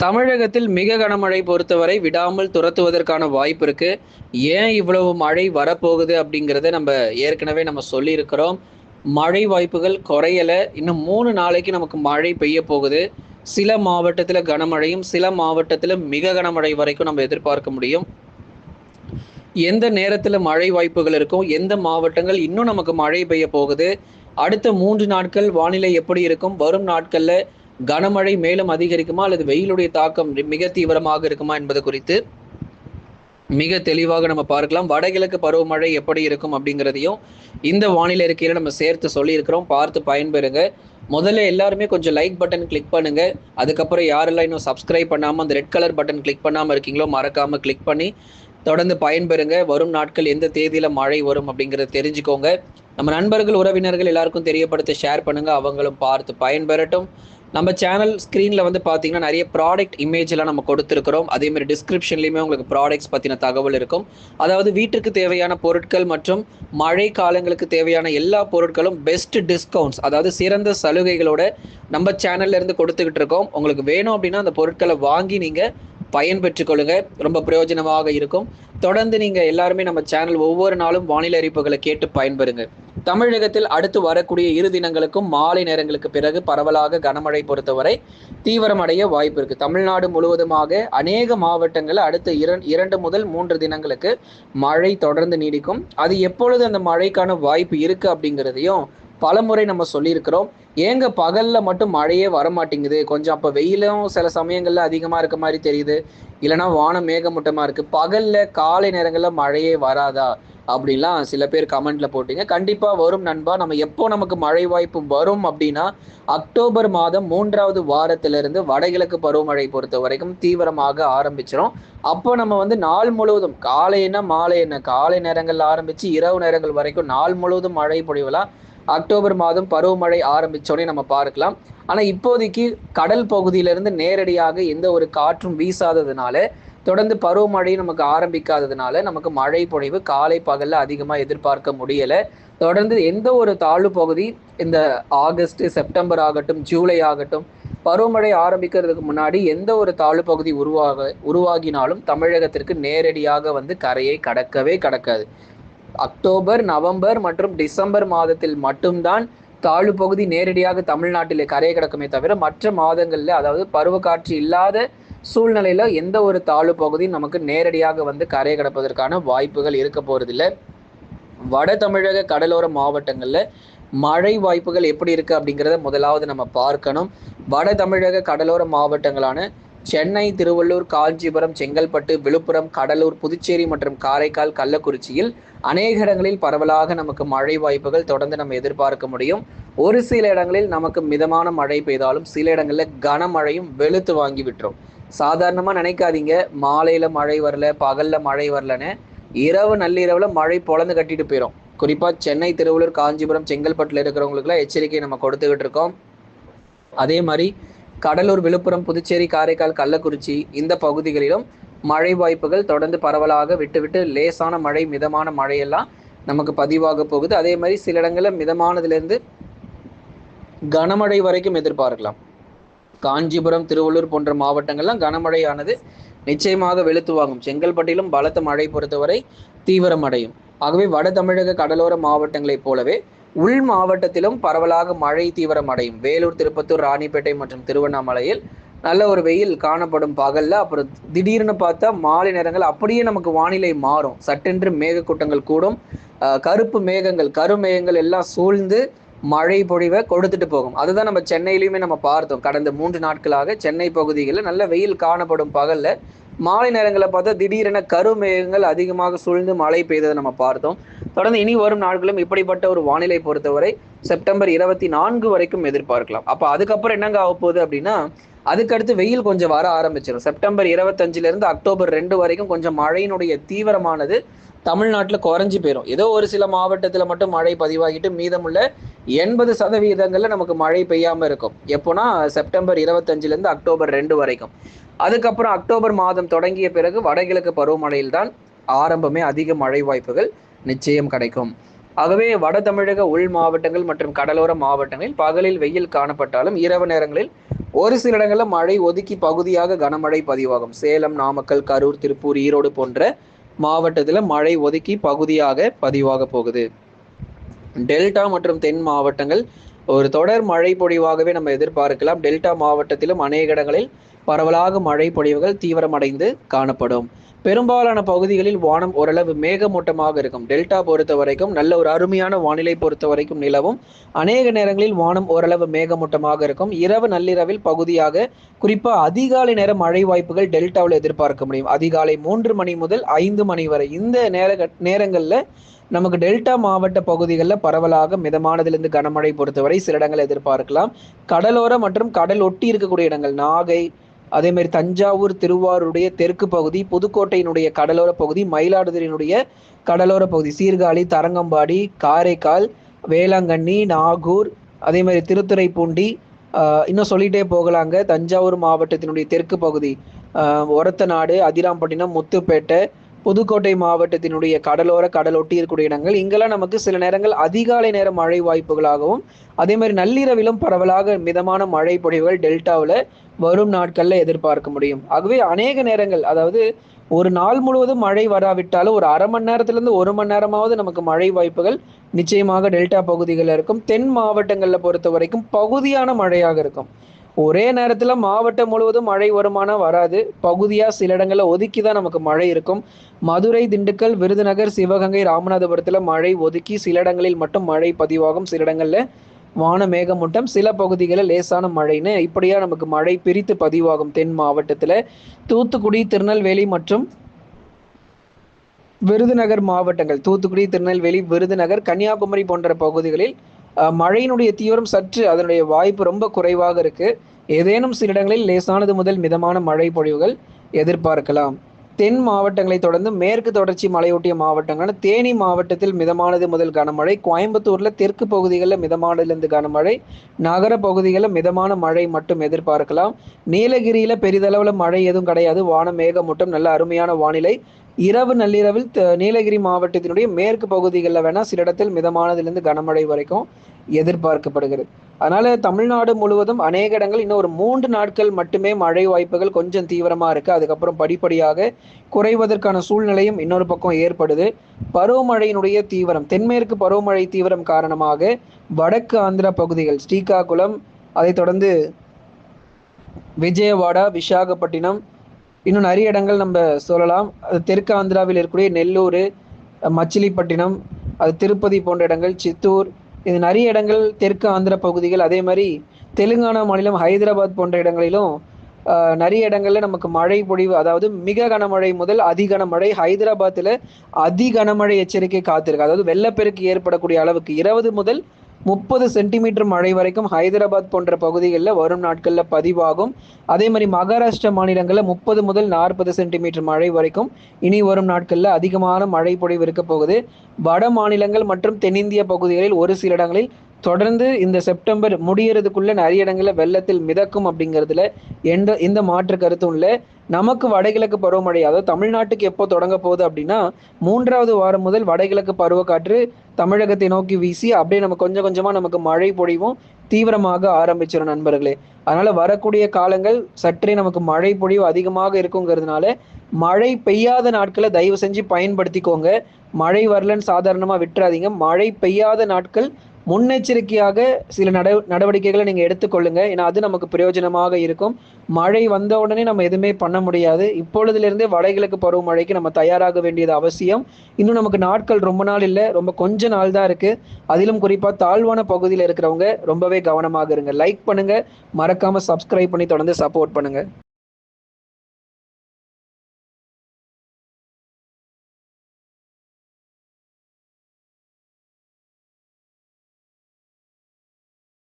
தமிழகத்தில் மிக கனமழை பொறுத்தவரை விடாமல் துரத்துவதற்கான வாய்ப்பு இருக்கு. ஏன் இவ்வளவு மழை வரப்போகுது அப்படிங்கிறத நம்ம ஏற்கனவே நம்ம சொல்லியிருக்கிறோம். மழை வாய்ப்புகள் குறையல. இன்னும் மூணு நாளைக்கு நமக்கு மழை பெய்ய போகுது. சில மாவட்டத்தில் கனமழையும் சில மாவட்டத்தில் மிக கனமழை வரைக்கும் நம்ம எதிர்பார்க்க முடியும். எந்த நேரத்தில் மழை வாய்ப்புகள் இருக்கும்? எந்த மாவட்டங்கள் இன்னும் நமக்கு மழை பெய்ய போகுது? அடுத்த மூன்று நாட்கள் வானிலை எப்படி இருக்கும்? வரும் நாட்களில் கனமழை மேலும் அதிகரிக்குமா அல்லது வெயிலுடைய தாக்கம் மிக தீவிரமாக இருக்குமா என்பது குறித்து மிக தெளிவாக நம்ம பார்க்கலாம். வடகிழக்கு பருவமழை எப்படி இருக்கும் அப்படிங்கிறதையும் இந்த வானிலை இருக்கையில நம்ம சேர்த்து சொல்லியிருக்கிறோம். பார்த்து பயன்பெறுங்க. முதல்ல எல்லாருமே கொஞ்சம் லைக் பட்டன் கிளிக் பண்ணுங்க. அதுக்கப்புறம் யாரெல்லாம் இன்னும் சப்ஸ்கிரைப் பண்ணாம அந்த ரெட் கலர் பட்டன் கிளிக் பண்ணாம இருக்கீங்களோ மறக்காம கிளிக் பண்ணி தொடர்ந்து பயன்பெறுங்க. வரும் நாட்கள் எந்த தேதியில மழை வரும் அப்படிங்கிறத தெரிஞ்சுக்கோங்க. நம்ம நண்பர்கள் உறவினர்கள் எல்லாருக்கும் தெரியப்படுத்த ஷேர் பண்ணுங்க. அவங்களும் பார்த்து பயன்பெறட்டும். நம்ம சேனல் ஸ்க்ரீனில் வந்து பார்த்தீங்கன்னா நிறைய ப்ராடக்ட் இமேஜ்லாம் நம்ம கொடுத்துருக்கிறோம். அதே மாதிரி டிஸ்கிரிப்ஷன்லையுமே உங்களுக்கு ப்ராடக்ட்ஸ் பற்றின தகவல் இருக்கும். அதாவது வீட்டுக்கு தேவையான பொருட்கள் மற்றும் மழை காலங்களுக்கு தேவையான எல்லா பொருட்களும் பெஸ்ட் டிஸ்கவுண்ட்ஸ் அதாவது சிறந்த சலுகைகளோட நம்ம சேனல்ல இருந்து கொடுத்துக்கிட்டு இருக்கோம். உங்களுக்கு வேணும் அப்படின்னா அந்த பொருட்களை வாங்கி நீங்கள் பயன் பெற்றுக்கொள்ளுங்க ரொம்ப பிரயோஜனமாக இருக்கும். தொடர்ந்து நீங்க எல்லாருமே நம்ம சேனல் ஒவ்வொரு நாளும் வானிலை அறிவிப்புகளை கேட்டு பயன்பெறுங்க. தமிழகத்தில் அடுத்து வரக்கூடிய இரு தினங்களுக்கும் மாலை நேரங்களுக்கு பிறகு பரவலாக கனமழை பொறுத்தவரை தீவிரமடைய வாய்ப்பு இருக்கு. தமிழ்நாடு முழுவதுமாக அநேக மாவட்டங்களில் அடுத்த இரண்டு முதல் மூன்று தினங்களுக்கு மழை தொடர்ந்து நீடிக்கும். அது எப்பொழுது அந்த மழைக்கான வாய்ப்பு இருக்கு அப்படிங்கிறதையும் பலமுறை நம்ம சொல்லியிருக்கிறோம். ஏங்க பகல்ல மட்டும் மழையே வரமாட்டேங்குது? கொஞ்சம் அப்போ வெயிலும் சில சமயங்கள்ல அதிகமா இருக்க மாதிரி தெரியுது. இல்லைன்னா வானம் மேகமூட்டமா இருக்கு. பகல்ல காலை நேரங்கள்ல மழையே வராதா? அப்படின்லாம் சில பேர் கமெண்ட்ல போட்டீங்க. கண்டிப்பா வரும் நண்பா. நம்ம எப்போ நமக்கு மழை வாய்ப்பு வரும் அப்படின்னா அக்டோபர் மாதம் மூன்றாவது வாரத்திலிருந்து வடகிழக்கு பருவமழை பொறுத்த வரைக்கும் தீவிரமாக ஆரம்பிச்சிடும் அப்போ நம்ம வந்து நாள் முழுவதும் காலை என்ன மாலை என்ன காலை நேரங்கள்ல ஆரம்பிச்சு இரவு நேரங்கள் வரைக்கும் நாள் முழுவதும் மழை பொழிவுலாம் அக்டோபர் மாதம் பருவமழை ஆரம்பித்தோடனே நம்ம பார்க்கலாம். ஆனால் இப்போதைக்கு கடல் பகுதியிலிருந்து நேரடியாக எந்த ஒரு காற்றும் வீசாததுனால தொடர்ந்து பருவமழை நமக்கு ஆரம்பிக்காததுனால நமக்கு மழை பொழிவு காலை பகல்ல அதிகமாக எதிர்பார்க்க முடியல. தொடர்ந்து எந்த ஒரு தாழ்வு பகுதி இந்த ஆகஸ்ட் செப்டம்பர் ஆகட்டும் ஜூலை ஆகட்டும் பருவமழை ஆரம்பிக்கிறதுக்கு முன்னாடி எந்த ஒரு தாழ்வு பகுதி உருவாக உருவாகினாலும் தமிழகத்திற்கு நேரடியாக வந்து கரையை கடக்கவே கடக்காது. அக்டோபர் நவம்பர் மற்றும் டிசம்பர் மாதத்தில் மட்டும்தான் தாழ்வு பகுதி நேரடியாக தமிழ்நாட்டிலே கரையை கிடக்குமே தவிர மற்ற மாதங்களில் அதாவது பருவக்காற்று இல்லாத சூழ்நிலையில எந்த ஒரு தாழ்வு பகுதியும் நமக்கு நேரடியாக வந்து கரையை கிடப்பதற்கான வாய்ப்புகள் இருக்க போறதில்லை. வட தமிழக கடலோர மாவட்டங்களில் மழை வாய்ப்புகள் எப்படி இருக்கு அப்படிங்கிறத முதலாவது நம்ம பார்க்கணும். வட தமிழக கடலோர மாவட்டங்களான சென்னை திருவள்ளூர் காஞ்சிபுரம் செங்கல்பட்டு விழுப்புரம் கடலூர் புதுச்சேரி மற்றும் காரைக்கால் கள்ளக்குறிச்சியில் அநேக இடங்களில் பரவலாக நமக்கு மழை வாய்ப்புகள் தொடர்ந்து நம்ம எதிர்பார்க்க முடியும். ஒரு சில இடங்களில் நமக்கு மிதமான மழை பெய்தாலும் சில இடங்களில் கனமழையும் வெளுத்து வாங்கி விட்டுரும். சாதாரணமாக நினைக்காதீங்க. மாலையில மழை வரல பகல்ல மழை வரலன்னு இரவு நள்ளிரவுல மழை பொழந்து கட்டிட்டு போயிடும் குறிப்பா சென்னை திருவள்ளூர் காஞ்சிபுரம் செங்கல்பட்டுல இருக்கிறவங்களுக்குலாம் எச்சரிக்கை நம்ம கொடுத்துக்கிட்டு இருக்கோம். அதே மாதிரி கடலூர் விழுப்புரம் புதுச்சேரி காரைக்கால் கள்ளக்குறிச்சி இந்த பகுதிகளிலும் மழை வாய்ப்புகள் தொடர்ந்து பரவலாக விட்டுவிட்டு லேசான மழை மிதமான மழையெல்லாம் நமக்கு பதிவாக போகுது. அதே மாதிரி சில இடங்களில் மிதமானதுலேருந்து கனமழை வரைக்கும் எதிர்பார்க்கலாம். காஞ்சிபுரம் திருவள்ளூர் போன்ற மாவட்டங்கள்லாம் கனமழையானது நிச்சயமாக வெளுத்து வாங்கும். செங்கல்பட்டிலும் பலத்த மழை பொறுத்தவரை தீவிரமடையும். ஆகவே வட தமிழக கடலோர மாவட்டங்களைப் போலவே உள் மாவட்டத்திலும் பரவலாக மழை தீவிரமடையும் வேலூர் திருப்பத்தூர் ராணிப்பேட்டை மற்றும் திருவண்ணாமலையில் நல்ல ஒரு வெயில் காணப்படும் பகல்ல அப்புறம் திடீர்னு பார்த்தா மாலை நேரங்கள் அப்படியே நமக்கு வானிலை மாறும். சட்டென்று மேகக்கூட்டங்கள் கூடும். கருப்பு மேகங்கள் கருமேகங்கள் எல்லாம் சூழ்ந்து மழை பொழிவை கொடுத்துட்டு போகும். அதுதான் நம்ம சென்னையிலையுமே நம்ம பார்த்தோம். கடந்த மூன்று நாட்களாக சென்னை பகுதிகளில் நல்ல வெயில் காணப்படும் பகல்ல மாலை நேரங்களில் பார்த்தா திடீரென கருமேகங்கள் அதிகமாக சூழ்ந்து மழை பெய்ததை நம்ம பார்த்தோம். தொடர்ந்து இனி வரும் நாட்களும் இப்படிப்பட்ட ஒரு வானிலை பொறுத்தவரை செப்டம்பர் இருபத்தி நான்கு வரைக்கும் எதிர்பார்க்கலாம். அப்போ அதுக்கப்புறம் என்னங்க ஆக போகுது அப்படின்னா அதுக்கடுத்து வெயில் கொஞ்சம் வர ஆரம்பிச்சிடும் செப்டம்பர் இருபத்தஞ்சுல இருந்து அக்டோபர் ரெண்டு வரைக்கும் கொஞ்சம் மழையினுடைய தீவிரமானது தமிழ்நாட்டில் குறைஞ்சி போயிடும் ஏதோ ஒரு சில மாவட்டத்தில் மட்டும் மழை பதிவாகிட்டு மீதமுள்ள எண்பது சதவீதங்களில் நமக்கு மழை பெய்யாமல் இருக்கும். எப்போனா செப்டம்பர் இருபத்தஞ்சிலேருந்து அக்டோபர் ரெண்டு வரைக்கும். அதுக்கப்புறம் அக்டோபர் மாதம் தொடங்கிய பிறகு வடகிழக்கு பருவமழையில் தான் ஆரம்பமே அதிக மழை வாய்ப்புகள். நிச்சயம் கிடைக்கும். ஆகவே வட தமிழக உள் மாவட்டங்கள் மற்றும் கடலோர மாவட்டங்களில் பகலில் வெயில் காணப்பட்டாலும் இரவு நேரங்களில் ஒரு சில இடங்களில் மழை ஒதுக்கி பகுதியாக கனமழை பதிவாகும். சேலம் நாமக்கல் கரூர் திருப்பூர் ஈரோடு போன்ற மாவட்டத்தில் மழை ஒதுக்கி பகுதியாக பதிவாக போகுது. டெல்டா மற்றும் தென் மாவட்டங்கள் ஒரு தொடர் மழை பொழிவாகவே நம்ம எதிர்பார்க்கலாம். டெல்டா மாவட்டத்திலும் அநேக இடங்களில் பரவலாக மழை பொழிவுகள் தீவிரமடைந்து காணப்படும். பெரும்பாலான பகுதிகளில் வானம் ஓரளவு மேகமூட்டமாக இருக்கும். டெல்டா பொறுத்த வரைக்கும் நல்ல ஒரு அருமையான வானிலை பொறுத்த வரைக்கும் நிலவும். அநேக நேரங்களில் வானம் ஓரளவு மேகமூட்டமாக இருக்கும். இரவு நள்ளிரவில் பகுதியாக குறிப்பாக அதிகாலை நேர மழை வாய்ப்புகள் டெல்டாவில் எதிர்பார்க்க முடியும். அதிகாலை மூன்று மணி முதல் ஐந்து மணி வரை இந்த நேர நேரங்களில் நமக்கு டெல்டா மாவட்ட பகுதிகளில் பரவலாக மிதமானதிலிருந்து கனமழை பொறுத்தவரை சில இடங்கள் எதிர்பார்க்கலாம். கடலோர மற்றும் கடல் ஒட்டி இருக்கக்கூடிய இடங்கள் நாகை அதே மாதிரி தஞ்சாவூர் திருவாரூருடைய தெற்கு பகுதி புதுக்கோட்டையினுடைய கடலோர பகுதி மயிலாடுதுறையினுடைய கடலோர பகுதி சீர்காழி தரங்கம்பாடி காரைக்கால் வேளாங்கண்ணி நாகூர் அதே மாதிரி திருத்துறைப்பூண்டி இன்னும் சொல்லிட்டே போகலாங்க. தஞ்சாவூர் மாவட்டத்தினுடைய தெற்கு பகுதி ஒரத்தநாடு அதிராம்பட்டினம் முத்துப்பேட்டை புதுக்கோட்டை மாவட்டத்தினுடைய கடலோர கடலொட்டி இருக்கக்கூடிய இடங்கள் இங்கெல்லாம் நமக்கு சில நேரங்கள் அதிகாலை நேர மழை வாய்ப்புகளாகவும் அதே மாதிரி நள்ளிரவிலும் பரவலாக மிதமான மழை பொழிவுகள் டெல்டாவில் வரும் நாட்களில் எதிர்பார்க்க முடியும். ஆகவே அநேக நேரங்கள் அதாவது ஒரு நாள் முழுவதும் மழை வராவிட்டாலும் ஒரு அரை மணி நேரத்திலிருந்து ஒரு மணி நேரமாவது நமக்கு மழை வாய்ப்புகள் நிச்சயமாக டெல்டா பகுதிகளில் இருக்கும். தென் மாவட்டங்களில் பொறுத்த வரைக்கும் பகுதியான மழையாக இருக்கும். ஒரே நேரத்தில் மாவட்டம் முழுவதும் மழை வருமானம் வராது. பகுதியாக சில இடங்களில் ஒதுக்கி தான் நமக்கு மழை இருக்கும். மதுரை திண்டுக்கல் விருதுநகர் சிவகங்கை ராமநாதபுரத்தில் மழை ஒதுக்கி சில இடங்களில் மட்டும் மழை பதிவாகும். சில இடங்களில் வான மேகமூட்டம் சில பகுதிகளில் லேசான மழைன்னு இப்படியா நமக்கு மழை பிரித்து பதிவாகும். தென் மாவட்டத்தில் தூத்துக்குடி திருநெல்வேலி மற்றும் விருதுநகர் மாவட்டங்கள். தூத்துக்குடி திருநெல்வேலி விருதுநகர் கன்னியாகுமரி போன்ற பகுதிகளில் மழையினுடைய தீவிரம் சற்று அதனுடைய வாய்ப்பு ரொம்ப குறைவாக இருக்கு. ஏதேனும் சில இடங்களில் லேசானது முதல் மிதமான மழை பொழிவுகள் எதிர்பார்க்கலாம். தென் மாவட்டங்களை தொடர்ந்து மேற்கு தொடர்ச்சி மலையொட்டிய மாவட்டங்களான தேனி மாவட்டத்தில் மிதமானது முதல் கனமழை கோயம்புத்தூர்ல தெற்கு பகுதிகளில் மிதமானதிலிருந்து கனமழை நகர பகுதிகளில் மிதமான மழை மட்டும் எதிர்பார்க்கலாம். நீலகிரியில பெரிதளவுல மழை எதுவும் கிடையாது. வானம் மேகமூட்டம் நல்ல அருமையான வானிலை. இரவு நள்ளிரவில் நீலகிரி மாவட்டத்தினுடைய மேற்கு பகுதிகளில் வேணா சில இடத்தில் மிதமானதிலிருந்து கனமழை வரைக்கும் எதிர்பார்க்கப்படுகிறது. அதனால தமிழ்நாடு முழுவதும் அநேக இடங்கள் இன்னும் ஒரு மூன்று நாட்கள் மட்டுமே மழை வாய்ப்புகள் கொஞ்சம் தீவிரமா இருக்கு. அதுக்கப்புறம் படிப்படியாக குறைவதற்கான சூழ்நிலையும் இன்னொரு பக்கம் ஏற்படுது. பருவமழையினுடைய தீவிரம் தென்மேற்கு பருவமழை தீவிரம் காரணமாக வடக்கு ஆந்திரா பகுதிகள் ஸ்ரீகாகுளம் அதை தொடர்ந்து விஜயவாடா விசாகப்பட்டினம் இன்னும் நிறைய இடங்கள் நம்ம சொல்லலாம். அது தெற்கு ஆந்திராவில் இருக்கக்கூடிய நெல்லூர் மச்சிலிப்பட்டினம் அது திருப்பதி போன்ற இடங்கள் சித்தூர் இது நிறைய இடங்கள் தெற்கு ஆந்திர பகுதிகள். அதே மாதிரி தெலுங்கானா மாநிலம் ஹைதராபாத் போன்ற இடங்களிலும் நிறைய இடங்கள்ல நமக்கு மழை பொழிவு அதாவது மிக கனமழை முதல் அதி கனமழை ஹைதராபாத்தில் அதி கனமழை எச்சரிக்கை காத்திருக்கு. அதாவது வெள்ளப்பெருக்கு ஏற்படக்கூடிய அளவுக்கு இருபது முதல் முப்பது சென்டிமீட்டர் மழை வரைக்கும் ஹைதராபாத் போன்ற பகுதிகளில் வரும் நாட்களில் பதிவாகும். அதே மாதிரி மகாராஷ்டிரா மாநிலங்களில் முப்பது முதல் நாற்பது சென்டிமீட்டர் மழை வரைக்கும் இனி வரும் நாட்களில் அதிகமான மழை பொழிவு இருக்க போகுது. வட மாநிலங்கள் மற்றும் தென்னிந்திய பகுதிகளில் ஒரு சில இடங்களில் தொடர்ந்து இந்த செப்டம்பர் முடியறதுக்குள்ள நிறைய இடங்களில் வெள்ளத்தில் மிதக்கும் அப்படிங்கிறதுல எந்த எந்த மாற்று கருத்தும் இல்லை. நமக்கு வடகிழக்கு பருவமழை அதாவது தமிழ்நாட்டுக்கு எப்போ தொடங்க போகுது அப்படின்னா மூன்றாவது வாரம் முதல் வடகிழக்கு பருவக்காற்று தமிழகத்தை நோக்கி வீசி அப்படியே நம்ம கொஞ்சம் கொஞ்சமாக நமக்கு மழை பொழிவும் தீவிரமாக ஆரம்பிச்சிடும் நண்பர்களே. அதனால வரக்கூடிய காலங்கள் சற்றே நமக்கு மழை பொழிவு அதிகமாக இருக்குங்கிறதுனால மழை பெய்யாத நாட்களை தயவு செஞ்சு பயன்படுத்திக்கோங்க. மழை வரலன்னு சாதாரணமாக விட்டுறாதீங்க. மழை பெய்யாத நாட்கள் முன்னெச்சரிக்கையாக சில நட நடவடிக்கைகளை நீங்கள் எடுத்துக்கொள்ளுங்க. ஏன்னா அது நமக்கு பிரயோஜனமாக இருக்கும். மழை வந்த உடனே நம்ம எதுவுமே பண்ண முடியாது. இப்பொழுதுலேருந்தே வடகிழக்கு பருவமழைக்கு நம்ம தயாராக வேண்டியது அவசியம். இன்னும் நமக்கு நாட்கள் ரொம்ப நாள் இல்லை. ரொம்ப கொஞ்ச நாள் தான் இருக்கு. அதிலும் குறிப்பாக தாழ்வான பகுதியில் இருக்கிறவங்க ரொம்பவே கவனமாக இருங்க. லைக் பண்ணுங்க. மறக்காம சப்ஸ்கிரைப் பண்ணி தொடர்ந்து சப்போர்ட் பண்ணுங்க.